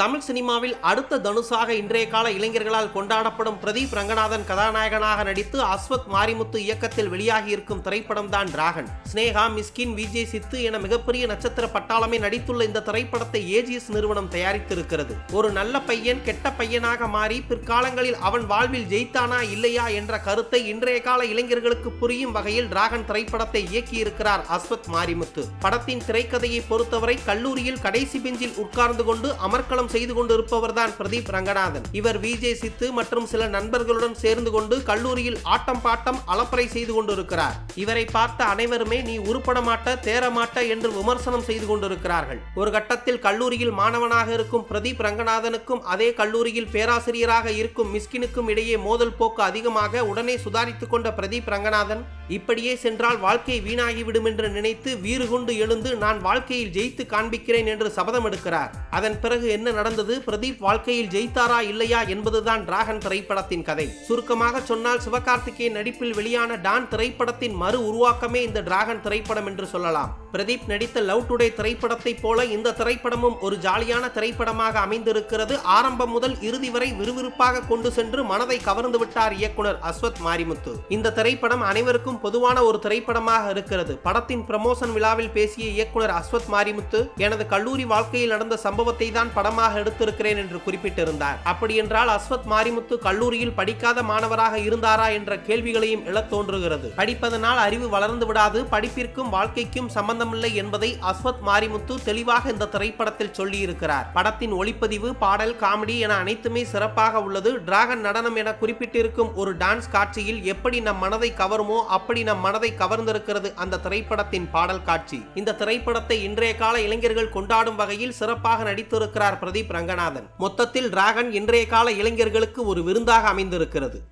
தமிழ் சினிமாவில் அடுத்த தனுஷாக இன்றைய கால இளைஞர்களால் கொண்டாடப்படும் பிரதீப் ரங்கநாதன் கதாநாயகனாக நடித்து அஸ்வத் மாரிமுத்து இயக்கத்தில் வெளியாகி இருக்கும் திரைப்படம் தான் டிராகன் ஸ்னேகா மிஸ்கின் விஜய் சித்து என மிகப்பெரிய நட்சத்திர பட்டாளமே நடித்துள்ள இந்த திரைப்படத்தை ஏஜிஎஸ் நிறுவனம் தயாரித்திருக்கிறது. ஒரு நல்ல பையன் கெட்ட பையனாக மாறி பிற்காலங்களில் அவன் வாழ்வில் ஜெயித்தானா இல்லையா என்ற கருத்தை இன்றைய கால இளைஞர்களுக்கு புரியும் வகையில் டிராகன் திரைப்படத்தை இயக்கியிருக்கிறார் அஸ்வத் மாரிமுத்து. படத்தின் திரைக்கதையை பொறுத்தவரை கல்லூரியில் கடைசி பெஞ்சில் உட்கார்ந்து கொண்டு அமர்க்களம் செய்து கொண்டிருப்பவர்தான் பிரதீப் ரங்கநாதன். இவர் விஜய் சித்து மற்றும் சில நண்பர்களுடன் சேர்ந்து கொண்டு கல்லூரியில் ஆட்டம் பாட்டம் அலப்பறை செய்து கொண்டிருக்கிறார். இவரை பார்த்த அனைவருமே நீ உருப்பட மாட்ட தேரமாட்ட என்று விமர்சனம் செய்து கொண்டிருக்கிறார்கள். ஒரு கட்டத்தில் கல்லூரியில் மாணவனாக இருக்கும் பிரதீப் ரங்கநாதனுக்கும் அதே கல்லூரியில் பேராசிரியராக இருக்கும் மிஸ்கினுக்கும் இடையே மோதல் போக்கு அதிகமாக உடனே சுதாரித்துக் கொண்ட பிரதீப் ரங்கநாதன் இப்படியே சென்றால் வாழ்க்கை வீணாகிவிடும் என்று நினைத்து வீறு கொண்டு எழுந்து நான் வாழ்க்கையில் ஜெயித்து காண்பிக்கிறேன் என்று சபதம் எடுக்கிறார். அதன் பிறகு என்ன நடந்தது. பிரதீப் வாழ்க்கையில் ஜெயித்தாரா இல்லையா என்பதுதான் டிராகன் திரைப்படத்தின் கதை. சுருக்கமாக சொன்னால் சிவகார்த்திகேயன் நடிப்பில் வெளியான டான் திரைப்படத்தின் மறு உருவாக்கமே இந்த டிராகன் திரைப்படம் என்று சொல்லலாம். பிரதீப் நடித்த லவ் டுடே திரைப்படத்தைப் போல இந்த திரைப்படமும் ஒரு ஜாலியான திரைப்படமாக அமைந்திருக்கிறது. ஆரம்பம் முதல் இறுதி வரை விறுவிறுப்பாக கொண்டு சென்று மனதை கவர்ந்து விட்டார் இயக்குனர் அஸ்வத் மாரிமுத்து. இந்த திரைப்படம் அனைவருக்கும் பொதுவான ஒரு திரைப்படமாக இருக்கிறது. படத்தின் ப்ரமோஷன் விழாவில் பேசிய இயக்குனர் அஸ்வத் மாரிமுத்து எனது கல்லூரி வாழ்க்கையில் நடந்த சம்பவத்தை தான் படமாக எடுத்திருக்கிறேன் என்று குறிப்பிட்டிருந்தார். அப்படியென்றால் அஸ்வத் மாரிமுத்து கல்லூரியில் படிக்காத மாணவராக இருந்தாரா என்ற கேள்விகளையும் எழத் தோன்றுகிறது. படிப்பதனால் அறிவு வளர்ந்து விடாது படிப்பிற்கும் வாழ்க்கைக்கும் சம்பந்தமில்லை என்பதை அஸ்வத் மாரிமுத்து தெளிவாக இந்த திரைப்படத்தில் சொல்லியிருக்கிறார். படத்தின் ஒளிப்பதிவு பாடல் காமெடி என அனைத்துமே சிறப்பாக உள்ளது. டிராகன் நடனம் என குறிப்பிட்டிருக்கும் ஒரு டான்ஸ் காட்சியில் எப்படி நம் மனதை கவருமோ அப்படி நம் மனதை கவர்ந்திருக்கிறது அந்த திரைப்படத்தின் பாடல் காட்சி. இந்த திரைப்படத்தை இன்றைய கால இளைஞர்கள் கொண்டாடும் வகையில் சிறப்பாக நடித்திருக்கிறார் பிரதீப் ரங்கநாதன் மொத்தத்தில் டிராகன் இன்றைய கால இளைஞர்களுக்கு ஒரு விருந்தாக அமைந்திருக்கிறது.